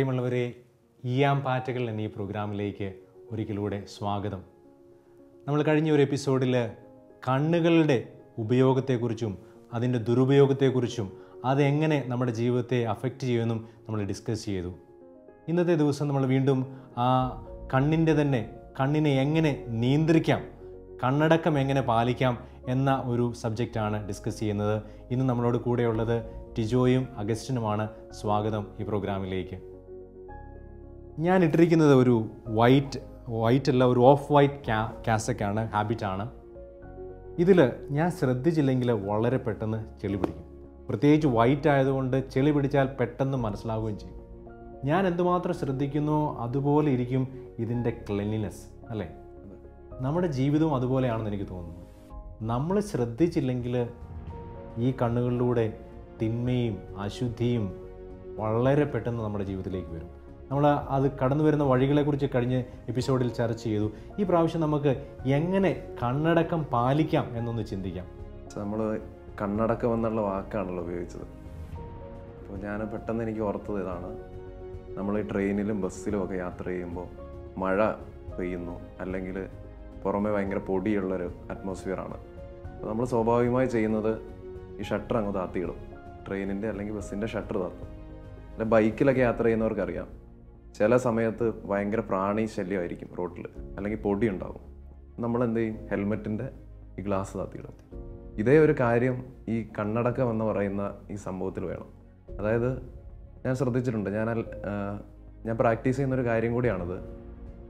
പ്രിയമുള്ളവരെ ഇയാം പാറ്റകൾ എന്നീ പ്രോഗ്രാമിലേക്ക് ഒരിക്കലൂടെ സ്വാഗതം. നമ്മൾ കഴിഞ്ഞ ഒരു എപ്പിസോഡിൽ കണ്ണുകളുടെ ഉപയോഗത്തെക്കുറിച്ചും അതിന്റെ ദുരുപയോഗത്തെക്കുറിച്ചും അതെങ്ങനെ നമ്മുടെ ജീവിതത്തെ അഫക്റ്റ് ചെയ്യുമെന്നും നമ്മൾ ഡിസ്കസ് ചെയ്തു. ഇന്നത്തെ ദിവസം നമ്മൾ വീണ്ടും ആ കണ്ണിന്റെ തന്നെ കണ്ണിനെ എങ്ങനെ നിയന്ത്രിക്കാം കണ്ണടക്കം എങ്ങനെ പാലിക്കാം എന്ന ഒരു സബ്ജക്റ്റാണ് ഡിസ്കസ് ചെയ്യുന്നത്. ഇന്ന് നമ്മളോട് കൂടെയുള്ളത് ടിജോയും അഗസ്റ്റിനുമാണ്. സ്വാഗതം ഈ പ്രോഗ്രാമിലേക്ക്. ഞാൻ ഇട്ടിരിക്കുന്നത് ഒരു വൈറ്റ് വൈറ്റ് അല്ല ഒരു ഓഫ് വൈറ്റ് ക്യാ ക്യാസക്കാണ് ഹാബിറ്റാണ് ഇതിൽ ഞാൻ ശ്രദ്ധിച്ചില്ലെങ്കിൽ വളരെ പെട്ടെന്ന് ചെളി പിടിക്കും. പ്രത്യേകിച്ച് വൈറ്റ് ആയതുകൊണ്ട് ചെളി പിടിച്ചാൽ പെട്ടെന്ന് മനസ്സിലാവുകയും ചെയ്യും. ഞാൻ എന്തുമാത്രം ശ്രദ്ധിക്കുന്നോ അതുപോലെ ഇരിക്കും ഇതിന്റെ ക്ലെൻലിനെസ് അല്ലേ? നമ്മുടെ ജീവിതവും അതുപോലെയാണെന്ന് എനിക്ക് തോന്നുന്നു. നമ്മൾ ശ്രദ്ധിച്ചില്ലെങ്കിൽ ഈ കണ്ണുകളിലൂടെ തിന്മയും അശുദ്ധിയും വളരെ പെട്ടെന്ന് നമ്മുടെ ജീവിതത്തിലേക്ക് വരും. നമ്മൾ അത് കടന്നു വരുന്ന വഴികളെക്കുറിച്ച് കഴിഞ്ഞ എപ്പിസോഡിൽ ചർച്ച ചെയ്തു. ഈ പ്രാവശ്യം നമുക്ക് എങ്ങനെ കണ്ണടക്കം പാലിക്കാം എന്നൊന്ന് ചിന്തിക്കാം. നമ്മൾ കണ്ണടക്കം എന്നുള്ള വാക്കാണല്ലോ ഉപയോഗിച്ചത്. അപ്പോൾ ഞാൻ പെട്ടെന്ന് എനിക്ക് ഓർത്തത് ഇതാണ്. നമ്മൾ ഈ ട്രെയിനിലും ബസ്സിലും ഒക്കെ യാത്ര ചെയ്യുമ്പോൾ മഴ പെയ്യുന്നു. അല്ലെങ്കിൽ പുറമെ ഭയങ്കര പൊടിയുള്ളൊരു അറ്റ്മോസ്ഫിയറാണ് അപ്പോൾ നമ്മൾ സ്വാഭാവികമായി ചെയ്യുന്നത് ഈ ഷട്ടർ അങ്ങ് താത്തിയിടും. ട്രെയിനിന്റെ അല്ലെങ്കിൽ ബസ്സിന്റെ ഷട്ടർ താത്തും. അല്ലെ ബൈക്കിലൊക്കെ യാത്ര ചെയ്യുന്നവർക്കറിയാം. ചില സമയത്ത് ഭയങ്കര പ്രാണി ശല്യമായിരിക്കും റോട്ടിൽ അല്ലെങ്കിൽ പൊടി ഉണ്ടാകും നമ്മൾ എന്ത് ചെയ്യും? ഹെൽമെറ്റിന്റെ ഈ ഗ്ലാസ് താത്തിയിടും ഇതേ ഒരു കാര്യം ഈ കണ്ണടക്കം എന്ന് പറയുന്ന ഈ സംഭവത്തിൽ വേണം. അതായത് ഞാൻ ശ്രദ്ധിച്ചിട്ടുണ്ട്. ഞാൻ ഞാൻ പ്രാക്ടീസ് ചെയ്യുന്ന ഒരു കാര്യം കൂടിയാണത്.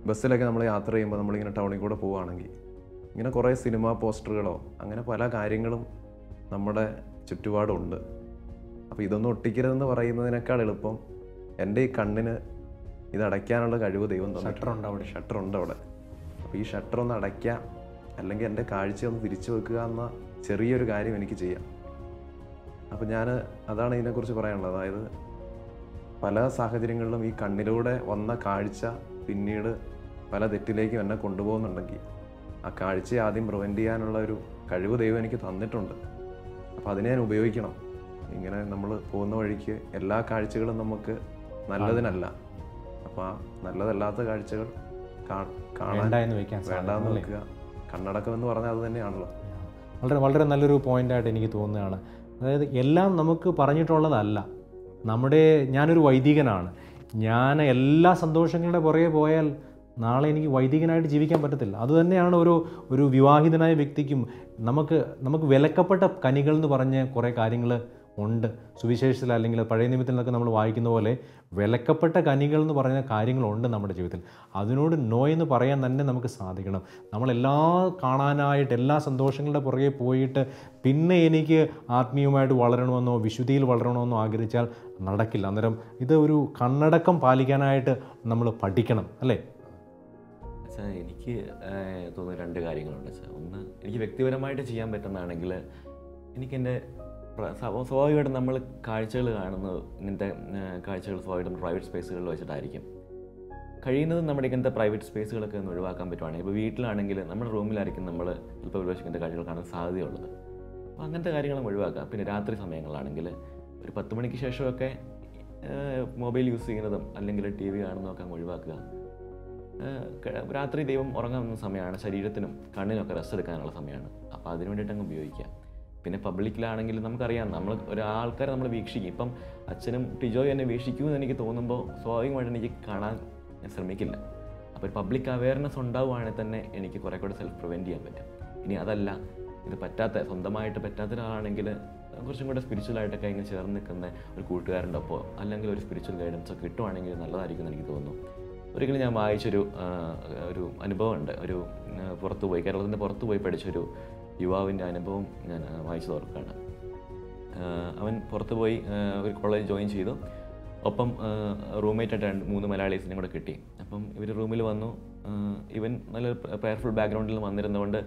ബസ്സിലൊക്കെ നമ്മൾ യാത്ര ചെയ്യുമ്പോൾ നമ്മളിങ്ങനെ ടൗണിൽ കൂടെ പോവുകയാണെങ്കിൽ ഇങ്ങനെ കുറേ സിനിമ പോസ്റ്ററുകളോ അങ്ങനെ പല കാര്യങ്ങളും നമ്മുടെ ചുറ്റുപാടുണ്ട്. അപ്പോൾ ഇതൊന്നും ഒട്ടിക്കരുതെന്ന് പറയുന്നതിനേക്കാൾ എളുപ്പം എന്റെ ഈ കണ്ണിന് ഇത് അടയ്ക്കാനുള്ള കഴിവ് ദൈവം ഷട്ടർ ഉണ്ട് അവിടെ. ഷട്ടർ ഉണ്ട് അവിടെ. അപ്പോൾ ഈ ഷട്ടർ ഒന്ന് അടയ്ക്കാം അല്ലെങ്കിൽ എന്റെ കാഴ്ച ഒന്ന് തിരിച്ചു വെക്കുക എന്ന ചെറിയൊരു കാര്യം എനിക്ക് ചെയ്യാം. അപ്പം ഞാൻ അതാണ് ഇതിനെക്കുറിച്ച് പറയാനുള്ളത്. അതായത് പല സാഹചര്യങ്ങളിലും ഈ കണ്ണിലൂടെ വന്ന കാഴ്ച പിന്നീട് പല തെറ്റിലേക്കും എന്നെ കൊണ്ടുപോകുന്നുണ്ടെങ്കിൽ ആ കാഴ്ചയെ ആദ്യം പ്രിവെന്റ് ചെയ്യാനുള്ള ഒരു കഴിവ് ദൈവം എനിക്ക് തന്നിട്ടുണ്ട്. അപ്പോൾ അതിനെ ഞാൻ ഉപയോഗിക്കണം. ഇങ്ങനെ നമ്മൾ പോകുന്ന വഴിക്ക് എല്ലാ കാഴ്ചകളും നമുക്ക് നല്ലതിനല്ല. അപ്പോൾ ആ നല്ലതല്ലാത്ത കാഴ്ചകൾ കാണാൻ വേണ്ടാന്ന്? വെക്കുക കണ്ണടക്കം എന്ന് പറഞ്ഞാൽ അത് തന്നെയാണല്ലോ. വളരെ വളരെ നല്ലൊരു പോയിന്റായിട്ട് എനിക്ക് തോന്നുകയാണ്. അതായത് എല്ലാം നമുക്ക് പറഞ്ഞിട്ടുള്ളതല്ല. നമ്മുടെ ഞാനൊരു വൈദികനാണ്. ഞാൻ എല്ലാ സന്തോഷങ്ങളുടെ പുറകെ പോയാൽ നാളെ എനിക്ക് വൈദികനായിട്ട് ജീവിക്കാൻ പറ്റത്തില്ല. അതുതന്നെയാണ് ഒരു ഒരു വിവാഹിതനായ വ്യക്തിക്കും നമുക്ക് നമുക്ക് വിലക്കപ്പെട്ട കനികൾ എന്ന് പറഞ്ഞ് കുറേ കാര്യങ്ങൾ ഉണ്ട്. സുവിശേഷത്തിൽ അല്ലെങ്കിൽ പഴയ നിയമത്തിൽ നമ്മൾ വായിക്കുന്ന പോലെ വിലക്കപ്പെട്ട കനികൾ എന്ന് പറയുന്ന കാര്യങ്ങളുണ്ട് നമ്മുടെ ജീവിതത്തിൽ. അതിനോട് നോ എന്ന് പറയാൻ തന്നെ നമുക്ക് സാധിക്കണം. നമ്മളെല്ലാ കാണാനായിട്ട് എല്ലാ സന്തോഷങ്ങളുടെ പുറകെ പോയിട്ട് പിന്നെ എനിക്ക് ആത്മീയമായിട്ട് വളരണമെന്നോ വിശുദ്ധിയിൽ വളരണമെന്നോ ആഗ്രഹിച്ചാൽ നടക്കില്ല. അന്നേരം ഇത് ഒരു കണ്ണടക്കം പാലിക്കാനായിട്ട് നമ്മൾ പഠിക്കണം അല്ലേ? എനിക്ക് തോന്നുന്ന രണ്ട് കാര്യങ്ങളുണ്ട് ഒന്ന് എനിക്ക് വ്യക്തിപരമായിട്ട് ചെയ്യാൻ പറ്റുന്നതാണെങ്കിൽ എനിക്കെന്റെ സ്വാഭാവികമായിട്ടും നമ്മൾ കാഴ്ചകൾ കാണുന്നത് ഇങ്ങനത്തെ കാഴ്ചകൾ സ്വാഭാവികമായിട്ടും പ്രൈവറ്റ് സ്പേസുകളിൽ വെച്ചിട്ടായിരിക്കും. കഴിയുന്നത് നമ്മുടെ ഇങ്ങനത്തെ പ്രൈവറ്റ് സ്പേസുകളൊക്കെ ഒന്ന് ഒഴിവാക്കാൻ പറ്റുവാണെങ്കിൽ ഇപ്പോൾ വീട്ടിലാണെങ്കിൽ നമ്മുടെ റൂമിലായിരിക്കും നമ്മൾ ചിലപ്പോൾ ഒരുപക്ഷെ ഇങ്ങനത്തെ കാഴ്ചകൾ കാണാൻ സാധ്യതയുള്ളത്. അപ്പോൾ അങ്ങനത്തെ കാര്യങ്ങളും ഒഴിവാക്കുക പിന്നെ രാത്രി സമയങ്ങളാണെങ്കിൽ ഒരു പത്ത് മണിക്ക് ശേഷമൊക്കെ മൊബൈൽ യൂസ് ചെയ്യുന്നതും അല്ലെങ്കിൽ ടി വി കാണുന്നതൊക്കെ അങ്ങ് ഒഴിവാക്കുക. രാത്രി ദൈവം ഉറങ്ങാവുന്ന സമയമാണ് ശരീരത്തിനും കണ്ണിനൊക്കെ റെസ്റ്റ് എടുക്കാനുള്ള സമയമാണ്. അപ്പോൾ അതിനു വേണ്ടിയിട്ട് അങ്ങ് ഉപയോഗിക്കാം പിന്നെ പബ്ലിക്കിലാണെങ്കിൽ നമുക്കറിയാം നമ്മൾ ഒരാൾക്കാരെ നമ്മൾ വീക്ഷിക്കും. ഇപ്പം അച്ഛനും ടിജോയും എന്നെ വീക്ഷിക്കുമെന്ന് എനിക്ക് തോന്നുമ്പോൾ സ്വാഭാവികമായിട്ട് എനിക്ക് കാണാൻ ഞാൻ ശ്രമിക്കില്ല. അപ്പോൾ ഒരു പബ്ലിക് അവയർനെസ് ഉണ്ടാവുകയാണെങ്കിൽ തന്നെ എനിക്ക് കുറേ കൂടെ സെൽഫ് പ്രിവെന്റ് ചെയ്യാൻ പറ്റും. ഇനി അതല്ല ഇത് പറ്റാത്ത സ്വന്തമായിട്ട് പറ്റാത്ത ഒരാളാണെങ്കിൽ കുറച്ചും കൂടെ സ്പിരിച്വലായിട്ടൊക്കെ ഇങ്ങനെ ചേർന്ന് നിൽക്കുന്ന ഒരു കൂട്ടുകാരന്റെ ഒപ്പോ അല്ലെങ്കിൽ ഒരു സ്പിരിച്വൽ ഗൈഡൻസ് കിട്ടുവാണെങ്കിൽ നല്ലതായിരിക്കും എന്ന് എനിക്ക് തോന്നുന്നു. ഒരിക്കലും ഞാൻ വായിച്ചൊരു ഒരു അനുഭവമുണ്ട്. ഒരു പുറത്തു പോയി കേരളത്തിന്റെ പുറത്തു പോയി പഠിച്ചൊരു യുവാവിന്റെ അനുഭവം ഞാൻ വായിച്ചു ഓർക്കുകയാണ് അവൻ പുറത്തു പോയി ഒരു കോളേജ് ജോയിൻ ചെയ്തു. ഒപ്പം റൂംമേറ്റ് ആയിട്ട് മൂന്ന് മലയാളീസിനെയും കൂടെ കിട്ടി. അപ്പം ഇവർ റൂമിൽ വന്നു. ഇവൻ നല്ല പ്രയർഫുൾ ബാക്ക്ഗ്രൗണ്ടിൽ വന്നിരുന്നതുകൊണ്ട്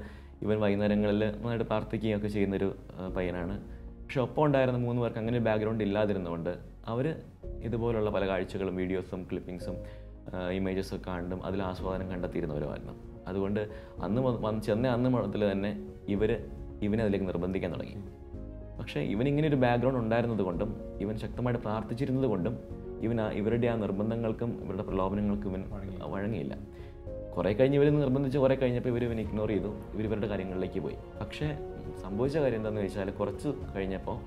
ഇവൻ വൈകുന്നേരങ്ങളിൽ നന്നായിട്ട് പ്രാർത്ഥിക്കുകയൊക്കെ ചെയ്യുന്നൊരു പയ്യനാണ്. പക്ഷെ ഒപ്പം ഉണ്ടായിരുന്ന മൂന്ന് പേർക്ക് അങ്ങനെ ബാക്ക്ഗ്രൗണ്ട് ഇല്ലാതിരുന്നതുകൊണ്ട് അവർ ഇതുപോലുള്ള പല കാഴ്ചകളും വീഡിയോസും ക്ലിപ്പിങ്സും ഇമേജസും കണ്ടും അതിൽ ആസ്വാദനം കണ്ടെത്തിയിരുന്നവരുമായിരുന്നു അതുകൊണ്ട് അന്ന് വന്ന് ചെന്ന അന്ന് മുതൽ തന്നെ ഇവർ ഇവനെ അതിലേക്ക് നിർബന്ധിക്കാൻ തുടങ്ങി. പക്ഷേ ഇവൻ ഇങ്ങനെ ഒരു ബാക്ക്ഗ്രൗണ്ട് ഉണ്ടായിരുന്നത് കൊണ്ടും ഇവൻ ശക്തമായിട്ട് പ്രാർത്ഥിച്ചിരുന്നത് കൊണ്ടും ഇവൻ ആ ഇവരുടെ ആ നിർബന്ധങ്ങൾക്കും ഇവരുടെ പ്രലോഭനങ്ങൾക്കും ഇവൻ വഴങ്ങിയില്ല. കുറേ കഴിഞ്ഞ് ഇവർ നിർബന്ധിച്ച് കുറേ കഴിഞ്ഞപ്പോൾ ഇവർ ഇവൻ ഇഗ്നോർ ചെയ്തു. ഇവർ ഇവരുടെ കാര്യങ്ങളിലേക്ക് പോയി. പക്ഷേ സംഭവിച്ച കാര്യം എന്താണെന്ന് വെച്ചാൽ കുറച്ച് കഴിഞ്ഞപ്പോൾ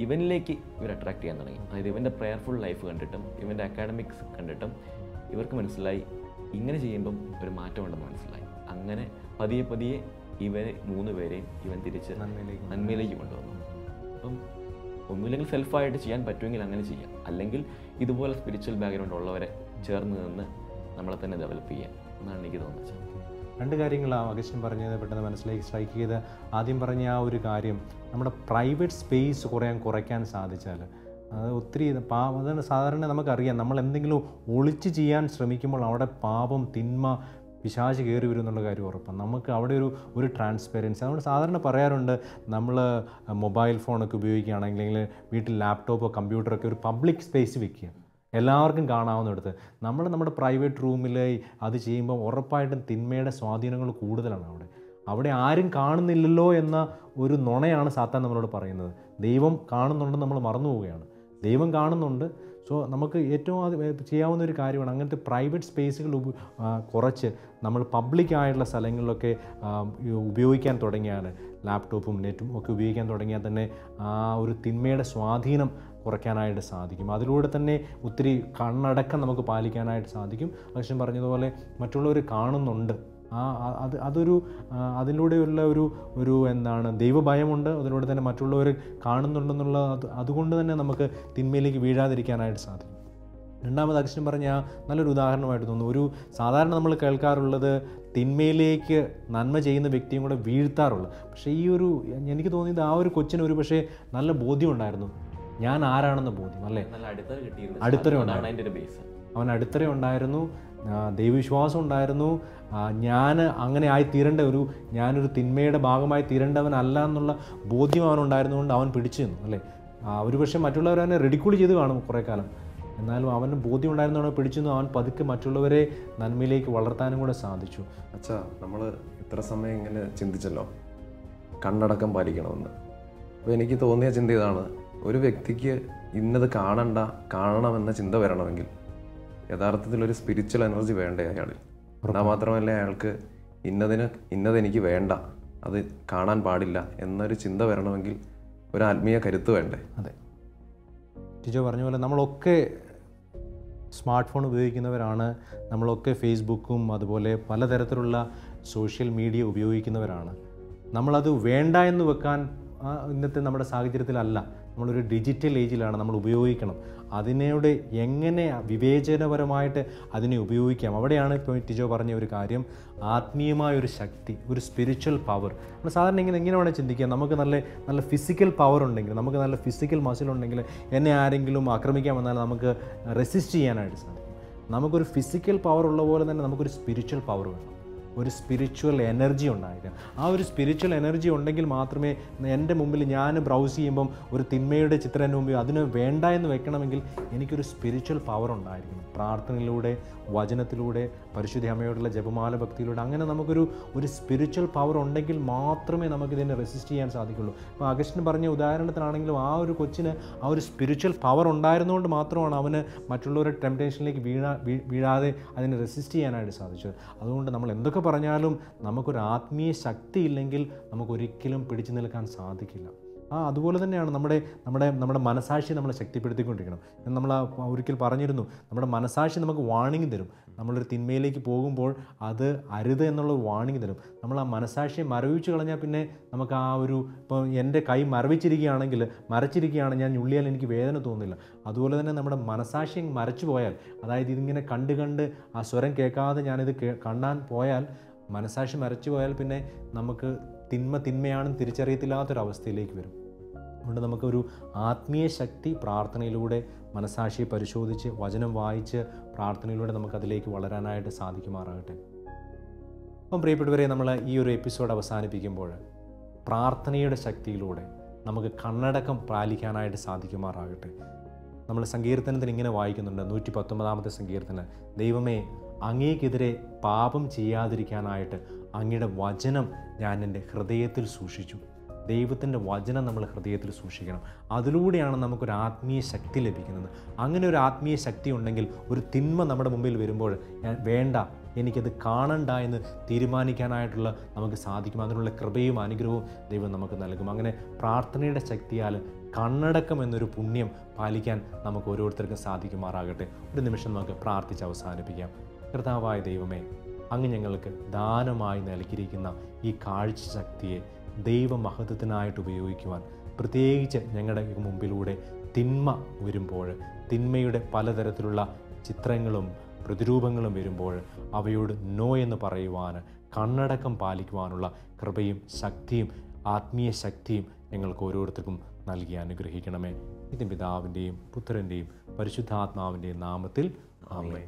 ഇവനിലേക്ക് ഇവർ അട്രാക്ട് ചെയ്യാൻ തുടങ്ങി. അതായത് ഇവന്റെ പ്രെയർഫുൾ ലൈഫ് കണ്ടിട്ടും ഇവന്റെ അക്കാഡമിക്സ് കണ്ടിട്ടും ഇവർക്ക് മനസ്സിലായി. ഇങ്ങനെ ചെയ്യുമ്പം ഒരു മാറ്റമുണ്ടെന്ന് മനസ്സിലായി. അങ്ങനെ പതിയെ പതിയെ ഇവരെ മൂന്ന് പേരെയും ഇവൻ തിരിച്ച് നന്മയിലേക്ക് നന്മയിലേക്ക് കൊണ്ടുവന്നു. അപ്പം ഒന്നുമില്ലെങ്കിൽ സെൽഫായിട്ട് ചെയ്യാൻ പറ്റുമെങ്കിൽ അങ്ങനെ ചെയ്യാം. അല്ലെങ്കിൽ ഇതുപോലെ സ്പിരിച്വൽ ബാക്ക്ഗ്രൗണ്ട് ഉള്ളവരെ ചേർന്ന് നിന്ന് നമ്മളെ തന്നെ ഡെവലപ്പ് ചെയ്യാം എന്നാണ് എനിക്ക് തോന്നുന്നത്. രണ്ട് കാര്യങ്ങളാണ് അഗസ്റ്റിൻ പറഞ്ഞത് പെട്ടെന്ന് മനസ്സിലേക്ക് സ്ട്രൈക്ക് ചെയ്ത് ആദ്യം പറഞ്ഞ ആ ഒരു കാര്യം നമ്മുടെ പ്രൈവറ്റ് സ്പേസ് കുറയാൻ കുറയ്ക്കാൻ സാധിച്ചാൽ അത് ഒത്തിരി പാപം അതാണ് സാധാരണ നമുക്കറിയാം. നമ്മൾ എന്തെങ്കിലും ഒളിച്ച് ചെയ്യാൻ ശ്രമിക്കുമ്പോൾ അവിടെ പാപം തിന്മ പിശാച് കയറി വരും എന്നുള്ള കാര്യം ഉറപ്പാണ്. നമുക്ക് അവിടെ ഒരു ഒരു ട്രാൻസ്പെറൻസി നമ്മൾ സാധാരണ പറയാറുണ്ട് നമ്മൾ മൊബൈൽ ഫോണൊക്കെ ഉപയോഗിക്കുകയാണെങ്കിൽ അല്ലെങ്കിൽ വീട്ടിൽ ലാപ്ടോപ്പോ കമ്പ്യൂട്ടറൊക്കെ ഒരു പബ്ലിക് സ്പേസ് വെക്കുക. എല്ലാവർക്കും കാണാവുന്നിടത്ത്. നമ്മൾ നമ്മുടെ പ്രൈവറ്റ് റൂമിൽ അത് ചെയ്യുമ്പോൾ ഉറപ്പായിട്ടും തിന്മയുടെ സ്വാധീനങ്ങൾ കൂടുതലാണ് അവിടെ. അവിടെ ആരും കാണുന്നില്ലല്ലോ എന്ന ഒരു നുണയാണ് സാത്താൻ നമ്മളോട് പറയുന്നത്. ദൈവം കാണുന്നുണ്ടെന്ന് നമ്മൾ മറന്നു പോവുകയാണ് ദൈവം കാണുന്നുണ്ട്. സോ നമുക്ക് ഏറ്റവും ചെയ്യാവുന്ന ഒരു കാര്യമാണ് അങ്ങനത്തെ പ്രൈവറ്റ് സ്പേസുകൾ കുറച്ച് നമ്മൾ പബ്ലിക് ആയിട്ടുള്ള സ്ഥലങ്ങളിലൊക്കെ ഉപയോഗിക്കാൻ തുടങ്ങിയാണ്. ലാപ്ടോപ്പും നെറ്റും ഒക്കെ ഉപയോഗിക്കാൻ തുടങ്ങിയാൽ തന്നെ ആ ഒരു തിന്മയുടെ സ്വാധീനം കുറയ്ക്കാനായിട്ട് സാധിക്കും. അതിലൂടെ തന്നെ ഒത്തിരി കണ്ണടക്കം നമുക്ക് പാലിക്കാനായിട്ട് സാധിക്കും. പക്ഷേ പറഞ്ഞതുപോലെ മറ്റുള്ളവർ കാണുന്നുണ്ട്. ആ അത് അതൊരു അതിലൂടെയുള്ള ഒരു ഒരു എന്താണ് ദൈവഭയമുണ്ട്. അതിലൂടെ തന്നെ മറ്റുള്ളവർ കാണുന്നുണ്ടെന്നുള്ള അത് അതുകൊണ്ട് തന്നെ നമുക്ക് തിന്മയിലേക്ക് വീഴാതിരിക്കാനായിട്ട് സാധിക്കും. രണ്ടാമത് അക്ഷരം പറഞ്ഞ നല്ലൊരു ഉദാഹരണമായിട്ട് തോന്നുന്നു. ഒരു സാധാരണ നമ്മൾ കേൾക്കാറുള്ളത് തിന്മയിലേക്ക് നന്മ ചെയ്യുന്ന വ്യക്തിയും കൂടെ വീഴ്ത്താറുള്ളത് പക്ഷേ ഈ ഒരു എനിക്ക് തോന്നിയത് ആ ഒരു കൊച്ചിന് ഒരു പക്ഷേ നല്ല ബോധ്യം ഉണ്ടായിരുന്നു ഞാൻ ആരാണെന്ന് ബോധ്യം അല്ലേ? അടിത്തറ ബേസ് അവൻ അടിത്തറ ഉണ്ടായിരുന്നു. ദൈവവിശ്വാസം ഉണ്ടായിരുന്നു. ഞാൻ അങ്ങനെ ആയി തീരേണ്ട ഒരു ഞാനൊരു തിന്മയുടെ ഭാഗമായി തീരേണ്ടവനല്ല എന്നുള്ള ബോധ്യം അവനുണ്ടായിരുന്നുകൊണ്ട് അവൻ പിടിച്ചു നിന്നു അല്ലേ? ആ, ഒരു പക്ഷേ മറ്റുള്ളവർ അവനെ റെഡിക്കൂൾ ചെയ്ത് കാണും കുറേ കാലം. എന്നാലും അവന് ബോധ്യം ഉണ്ടായിരുന്നവനെ പിടിച്ചു അവൻ പതുക്കെ മറ്റുള്ളവരെ നന്മയിലേക്ക് വളർത്താനും കൂടെ സാധിച്ചു. അച്ഛാ നമ്മൾ ഇത്ര സമയം ഇങ്ങനെ ചിന്തിച്ചല്ലോ കണ്ണടക്കം പാലിക്കണമെന്ന്. അപ്പോൾ എനിക്ക് തോന്നിയ ചിന്ത ഇതാണ് ഒരു വ്യക്തിക്ക് ഇന്നത് കാണണ്ട കാണണമെന്ന ചിന്ത വരണമെങ്കിൽ യഥാർത്ഥത്തിൽ ഒരു സ്പിരിച്വൽ എനർജി വേണ്ടേ അയാളിൽ? എന്നാൽ മാത്രമല്ല അയാൾക്ക് ഇന്നതിന് ഇന്നതെനിക്ക് വേണ്ട അത് കാണാൻ പാടില്ല എന്നൊരു ചിന്ത വരണമെങ്കിൽ ഒരു ആത്മീയ കരുത്ത് വേണ്ടേ? അതെ. ടിജോ പറഞ്ഞ പോലെ നമ്മളൊക്കെ സ്മാർട്ട് ഫോൺ ഉപയോഗിക്കുന്നവരാണ് നമ്മളൊക്കെ ഫേസ്ബുക്കും അതുപോലെ പലതരത്തിലുള്ള സോഷ്യൽ മീഡിയ ഉപയോഗിക്കുന്നവരാണ്. നമ്മളത് വേണ്ട എന്ന് വെക്കാൻ ഇന്നത്തെ നമ്മുടെ സാഹചര്യത്തിലല്ല. നമ്മളൊരു ഡിജിറ്റൽ ഏജിലാണ് നമ്മൾ ഉപയോഗിക്കണം. അതിനോട് എങ്ങനെ വിവേചനപരമായിട്ട് അതിനെ ഉപയോഗിക്കാം? അവിടെയാണ് ഇപ്പോൾ ടിജോ പറഞ്ഞ ഒരു കാര്യം. ആത്മീയമായ ഒരു ശക്തി ഒരു സ്പിരിച്വൽ പവർ നമ്മൾ സാധാരണ ഇങ്ങനെ എങ്ങനെ വേണേൽ ചിന്തിക്കാം. നമുക്ക് നല്ല നല്ല ഫിസിക്കൽ പവർ ഉണ്ടെങ്കിൽ നമുക്ക് നല്ല ഫിസിക്കൽ മസിൽ ഉണ്ടെങ്കിൽ എന്നെ ആരെങ്കിലും ആക്രമിക്കാൻ വന്നാൽ നമുക്ക് റെസിസ്റ്റ് ചെയ്യാനായിട്ട് സാധിക്കും. നമുക്കൊരു ഫിസിക്കൽ പവർ ഉള്ള പോലെ തന്നെ നമുക്കൊരു സ്പിരിച്വൽ പവർ വേണം. ഒരു സ്പിരിച്വൽ എനർജി ഉണ്ടായിരിക്കണം. ആ ഒരു സ്പിരിച്വൽ എനർജി ഉണ്ടെങ്കിൽ മാത്രമേ എന്റെ മുമ്പിൽ ഞാൻ ബ്രൗസ് ചെയ്യുമ്പം ഒരു തിന്മയുടെ ചിത്രം എന്റെ മുമ്പിൽ അതിന് വേണ്ട എന്ന് വെക്കണമെങ്കിൽ എനിക്കൊരു സ്പിരിച്വൽ പവർ ഉണ്ടായിരിക്കണം. പ്രാർത്ഥനയിലൂടെ വചനത്തിലൂടെ പരിശുദ്ധ അമ്മയോടുള്ള ജപമാല ഭക്തിയിലൂടെ അങ്ങനെ നമുക്കൊരു ഒരു സ്പിരിച്വൽ പവർ ഉണ്ടെങ്കിൽ മാത്രമേ നമുക്കിതിനെ റെസിസ്റ്റ് ചെയ്യാൻ സാധിക്കുള്ളൂ. ഇപ്പോൾ അഗസ്റ്റിന് പറഞ്ഞ ഉദാഹരണത്തിനാണെങ്കിലും ആ ഒരു കൊച്ചിന് ആ ഒരു സ്പിരിച്വൽ പവർ ഉണ്ടായിരുന്നുകൊണ്ട് മാത്രമാണ് അവന് മറ്റുള്ളവരുടെ ടെംപ്റ്റേഷനിലേക്ക് വീഴാ വീഴാതെ അതിനെ റെസിസ്റ്റ് ചെയ്യാനായിട്ട് സാധിച്ചത്. അതുകൊണ്ട് നമ്മൾ എന്തൊക്കെ പറഞ്ഞാലും നമുക്കൊരു ആത്മീയ ശക്തി ഇല്ലെങ്കിൽ നമുക്കൊരിക്കലും പിടിച്ചു നിൽക്കാൻ സാധിക്കില്ല. ആ അതുപോലെ തന്നെയാണ് നമ്മുടെ നമ്മുടെ നമ്മുടെ മനസാക്ഷി നമ്മളെ ശക്തിപ്പെടുത്തിക്കൊണ്ടിരിക്കണം. നമ്മൾ ഒരിക്കൽ പറഞ്ഞിരുന്നു നമ്മുടെ മനസാക്ഷി നമുക്ക് വാണിംഗ് തരും. നമ്മളൊരു തിന്മയിലേക്ക് പോകുമ്പോൾ അത് അരുത് എന്നുള്ള വാണിംഗ് തരും. നമ്മൾ ആ മനസാക്ഷിയെ മരവിച്ചു കളഞ്ഞാൽ പിന്നെ നമുക്ക് ആ ഒരു ഇപ്പോൾ എന്റെ കൈ മരവിച്ചിരിക്കുകയാണെങ്കിൽ മരച്ചിരിക്കുകയാണ് ഞാൻ ഞുള്ളിയാൽ എനിക്ക് വേദന തോന്നില്ല അതുപോലെ തന്നെ നമ്മുടെ മനസാക്ഷി മരച്ചു പോയാൽ അതായത് ഇതിങ്ങനെ കണ്ട് കണ്ട് ആ സ്വരം കേൾക്കാതെ ഞാനിത് കേ കാണാൻ പോയാൽ മനസാക്ഷി മരച്ചു പോയാൽ പിന്നെ നമുക്ക് തിന്മ തിന്മയാണെന്ന് തിരിച്ചറിയത്തില്ലാത്തൊരവസ്ഥയിലേക്ക് വരും. അതുകൊണ്ട് നമുക്കൊരു ആത്മീയ ശക്തി പ്രാർത്ഥനയിലൂടെ മനസാക്ഷിയെ പരിശോധിച്ച് വചനം വായിച്ച് പ്രാർത്ഥനയിലൂടെ നമുക്കതിലേക്ക് വളരാനായിട്ട് സാധിക്കുമാറാകട്ടെ. അപ്പം പ്രിയപ്പെട്ടവരെ നമ്മൾ ഈ ഒരു എപ്പിസോഡ് അവസാനിപ്പിക്കുമ്പോൾ പ്രാർത്ഥനയുടെ ശക്തിയിലൂടെ നമുക്ക് കണ്ണടക്കം പാലിക്കാനായിട്ട് സാധിക്കുമാറാകട്ടെ. നമ്മൾ സങ്കീർത്തനത്തിന് ഇങ്ങനെ വായിക്കുന്നുണ്ട് നൂറ്റി പത്തൊമ്പതാമത്തെ സങ്കീർത്തനം. ദൈവമേ അങ്ങേക്കെതിരെ പാപം ചെയ്യാതിരിക്കാനായിട്ട് അങ്ങയുടെ വചനം ഞാൻ എന്റെ ഹൃദയത്തിൽ സൂക്ഷിച്ചു. ദൈവത്തിന്റെ വചനം നമ്മൾ ഹൃദയത്തിൽ സൂക്ഷിക്കണം. അതിലൂടെയാണ് നമുക്കൊരു ആത്മീയ ശക്തി ലഭിക്കുന്നത്. അങ്ങനെ ഒരു ആത്മീയ ശക്തി ഉണ്ടെങ്കിൽ ഒരു തിന്മ നമ്മുടെ മുമ്പിൽ വരുമ്പോൾ ഞാൻ വേണ്ട എനിക്കത് കാണണ്ട എന്ന് തീരുമാനിക്കാനായിട്ടുള്ള നമുക്ക് സാധിക്കും. അതിനുള്ള കൃപയും അനുഗ്രഹവും ദൈവം നമുക്ക് നൽകും. അങ്ങനെ പ്രാർത്ഥനയുടെ ശക്തിയാൽ കണ്ണടക്കം എന്നൊരു പുണ്യം പാലിക്കാൻ നമുക്ക് ഓരോരുത്തർക്കും സാധിക്കുമാറാകട്ടെ. ഒരു നിമിഷം നമുക്ക് പ്രാർത്ഥിച്ച് അവസാനിപ്പിക്കാം. കർത്താവായ ദൈവമേ അങ്ങ് ഞങ്ങൾക്ക് ദാനമായി നൽകിയിരിക്കുന്ന ഈ കാഴ്ച ശക്തിയെ ദൈവമഹത്വത്തിനായിട്ട് ഉപയോഗിക്കുവാൻ പ്രത്യേകിച്ച് ഞങ്ങളുടെ മുമ്പിലൂടെ തിന്മ വരുമ്പോൾ തിന്മയുടെ പലതരത്തിലുള്ള ചിത്രങ്ങളും പ്രതിരൂപങ്ങളും വരുമ്പോൾ അവയോട് നോ എന്ന് പറയുവാൻ കണ്ണടക്കം പാലിക്കുവാനുള്ള കൃപയും ശക്തിയും ആത്മീയ ശക്തിയും ഞങ്ങൾക്ക് ഓരോരുത്തർക്കും നൽകി അനുഗ്രഹിക്കണമേ. ഇത് പിതാവിന്റെയും പുത്രന്റെയും പരിശുദ്ധാത്മാവിന്റെയും നാമത്തിൽ ആമേ